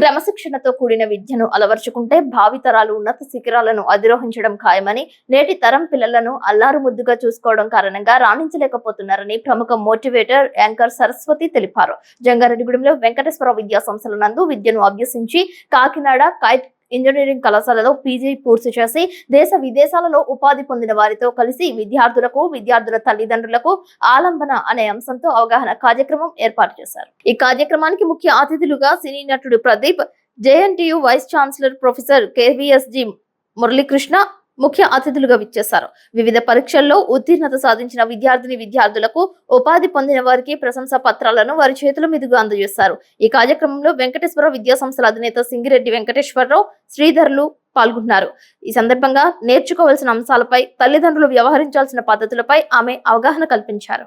క్రమశిక్షణతో కూడిన విద్యను అలవర్చుకుంటే భావితరాలు ఉన్నత శిఖరాలను అధిరోహించడం ఖాయమని నేటి తరం పిల్లలను అల్లారు ముద్దుగా చూసుకోవడం కారణంగా రాణించలేకపోతున్నారని ప్రముఖ మోటివేటర్ యాంకర్ సరస్వతి తెలిపారు. జంగారెడ్డిగూడెంలో వెంకటేశ్వర విద్యా సంస్థల నందు విద్యను అభ్యసించి కాకినాడ కైట్ ఇంజనీరింగ్ కళాశాలలో పీజీ పూర్తి చేసి దేశ విదేశాలలో ఉపాధి పొందిన వారితో కలిసి విద్యార్థులకు విద్యార్థుల తల్లిదండ్రులకు ఆలంబన అనే అంశంతో అవగాహన కార్యక్రమం ఏర్పాటు చేశారు. ఈ కార్యక్రమానికి ముఖ్య అతిథులుగా సినీ నటుడు Pradeep JNTU vice chancellor professor KVSG Muralikrishna ముఖ్య అతిథులుగా విచ్చేశారు. వివిధ పరీక్షల్లో ఉత్తీర్ణత సాధించిన విద్యార్థిని విద్యార్థులకు ఉపాధి పొందిన వారికి ప్రశంసా పత్రాలను వారి చేతుల మీదుగా అందజేశారు. ఈ కార్యక్రమంలో వెంకటేశ్వర విద్యా సంస్థల అధినేత సింగిరెడ్డి వెంకటేశ్వరరావు శ్రీధర్లు పాల్గొన్నారు. ఈ సందర్భంగా నేర్చుకోవాల్సిన అంశాలపై తల్లిదండ్రులు వ్యవహరించాల్సిన పద్ధతులపై ఆమె అవగాహన కల్పించారు.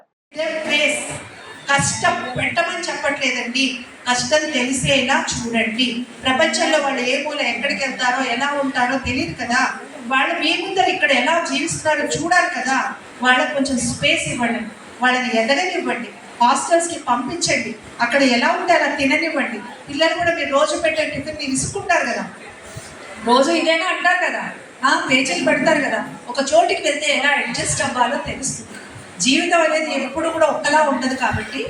కష్టం పెట్టమని చెప్పట్లేదండి. కష్టం తెలిసేలా చూడండి. ప్రపంచంలో వాళ్ళు ఏ మూల ఎక్కడికి వెళ్తారో ఎలా ఉంటారో తెలియదు కదా. వాళ్ళు మీ ముందర ఇక్కడ ఎలా జీవిస్తున్నారో చూడాలి కదా. వాళ్ళకి కొంచెం స్పేస్ ఇవ్వండి. వాళ్ళని ఎదగనివ్వండి. హాస్టల్స్కి పంపించండి. అక్కడ ఎలా ఉంటారో తిననివ్వండి. పిల్లలు కూడా మీరు రోజు పెట్టే టిఫిన్ విసుకుంటారు కదా. రోజు ఇదేనా అంటారు కదా. ఆ, పేచీలు పెడతారు కదా. ఒక చోటికి వెళ్తే ఎలా అడ్జస్ట్ అవ్వాలో తెలుస్తుంది. జీవితం అనేది ఎప్పుడు కూడా ఒక్కలా ఉండదు కాబట్టి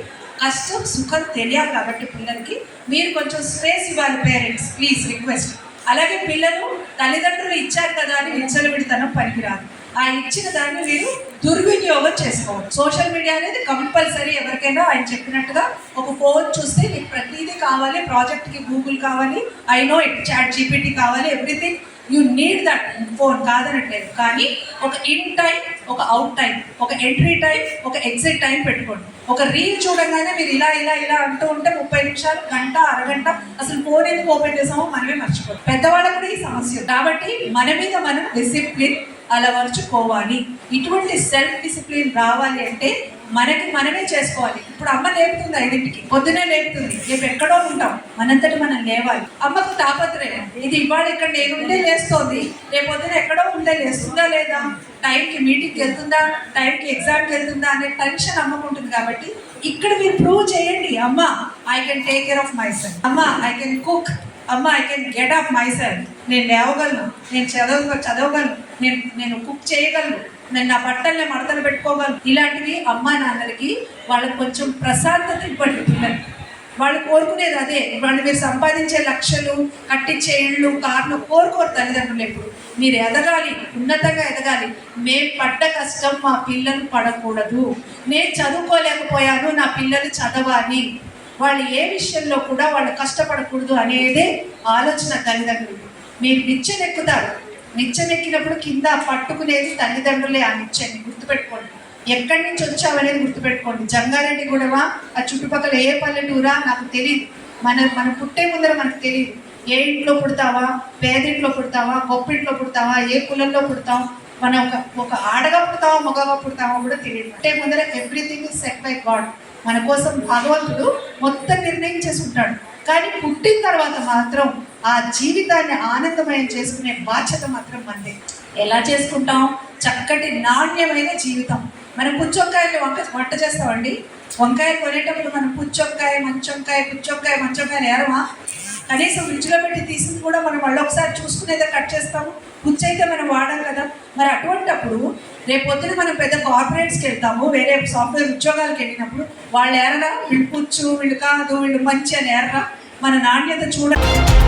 కష్టం సుఖం తెలియాలి కాబట్టి పిల్లలకి. మీరు కొంచెం స్పేస్ ఇవ్వాలి పేరెంట్స్ ప్లీజ్ రిక్వెస్ట్ అలాగే పిల్లలు తల్లిదండ్రులు ఇచ్చారు కదా అని విచ్చలవిడితనం పనికిరాదు. ఆ ఇచ్చిన దాన్ని మీరు దుర్వినియోగం చేసుకోవాలి సోషల్ మీడియా అనేది కంపల్సరీ ఎవరికైనా ఆయన చెప్పినట్టుగా ఒక ఫోన్ చూస్తే నీకు ప్రతిదీ కావాలి ప్రాజెక్ట్కి గూగుల్ కావాలి I know it chat GPT కావాలి everything you need that phone కాదనట్లేదు. కానీ ఒక ఇన్ టైం ఒక అవుట్ టైం ఒక ఎంట్రీ టైం ఒక ఎగ్జిట్ టైం పెట్టుకోండి. ఒక రీల్ చూడగానే మీరు ఇలా ఇలా ఇలా అంటూ ఉంటే ముప్పై నిమిషాలు గంట అరగంట అసలు ఫోన్ ఎందుకు ఓపెన్ చేసామో మనమే మర్చిపోతాం. పెద్దవాళ్ళకు కూడా ఈ సమస్య. కాబట్టి మన మీద మనం డిసిప్లిన్ అలవర్చుకోవాలి. ఇటువంటి సెల్ఫ్ డిసిప్లిన్ రావాలి అంటే మనకి మనమే చేసుకోవాలి. ఇప్పుడు అమ్మ లేపుతుంది ఐదింటికి పొద్దునే లేపుతుంది రేపు ఎక్కడో ఉంటాం మనంతటి మనం లేవాలి. అమ్మకు తాపత్రయం ఇది ఇవాళ ఇక్కడ ఉండే లేస్తోంది రేపు పొద్దున ఎక్కడో ఉంటే లేస్తుందా లేదా? టైంకి మీటింగ్కి వెళ్తుందా? టైంకి ఎగ్జామ్కి వెళ్తుందా అనే టెన్షన్ అమ్మకు ఉంటుంది కాబట్టి ఇక్కడ మీరు ప్రూవ్ చేయండి అమ్మ I can take care of myself అమ్మ ఐ కెన్ కుక్ అమ్మ I can get of myself నేను లేవగలను నేను చదవ చదవగలను నేను నేను కుక్ చేయగలను. నేను నా బట్టల్ని మడతలు పెట్టుకోగలను. ఇలాంటివి అమ్మా నాన్నలకి వాళ్ళకి కొంచెం ప్రశాంతత ఇవ్వండి వాళ్ళు కోరుకునేది అదే. వాళ్ళు మీరు సంపాదించే లక్షలు కట్టించే ఇళ్ళు కార్లు కోరుకోరు తల్లిదండ్రులు ఎప్పుడు. మీరు ఎదగాలి ఉన్నతంగా ఎదగాలి. మేము పడ్డ కష్టం మా పిల్లలు పడకూడదు. నేను చదువుకోలేకపోయాను నా పిల్లలు చదవాలి. వాళ్ళు ఏ విషయంలో కూడా వాళ్ళు కష్టపడకూడదు అనేదే ఆలోచన తల్లిదండ్రులు. మీరు నిచ్చెనెక్కుతారు. నిచ్చెనెక్కినప్పుడు కింద పట్టుకునేది తల్లిదండ్రులే ఆ నిచ్చెని గుర్తుపెట్టుకోండి. ఎక్కడి నుంచి వచ్చావనేది గుర్తుపెట్టుకోండి. జంగారెడ్డి గూడవా ఆ చుట్టుపక్కల ఏ పల్లెటూరా నాకు తెలియదు మన మన పుట్టే ముందర మనకు తెలియదు ఏ ఇంట్లో పుడతావా పేదింట్లో పుడతావా గొప్పింట్లో పుడతావా ఏ కులంలో పుడతాం మనం ఒక ఒక ఆడగా పుడతావా మగగా పుడతావా కూడా తెలియదు పుట్టే ముందర ఎవ్రీథింగ్ సెట్ బై గాడ్. మన కోసం భగవంతుడు మొత్తం నిర్ణయం చేసి ఉంటాడు కానీ పుట్టిన తర్వాత మాత్రం ఆ జీవితాన్ని ఆనందమయం చేసుకునే బాధ్యత మాత్రం మనదే. ఎలా చేసుకుంటాం? చక్కటి నాణ్యమైన జీవితం. మనం పుచ్చొక్కాయలు వంట వంట చేస్తామండి? వంకాయలు కొనేటప్పుడు మనం పుచ్చొక్కాయ మంచొక్కాయ పుచ్చొక్కాయ మంచొక్కాయలు నేరమా కనీసం ఫ్రిడ్జ్లో పెట్టి తీసింది కూడా మనం మళ్ళీ ఒకసారి చూసుకునేదే కట్ చేస్తాము. పుచ్చు అయితే మనం వాడాం కదా. మరి అటువంటప్పుడు రేపు పొద్దున మనం పెద్ద కార్పొరేట్స్కి వెళ్తాము వేరే సాఫ్ట్వేర్ ఉద్యోగాలకు వెళ్ళినప్పుడు వాళ్ళు ఏరరా? వీళ్ళు పుచ్చు వీళ్ళు కాదు వీళ్ళు మంచి అని ఏరరా? మన నాణ్యత చూడాలి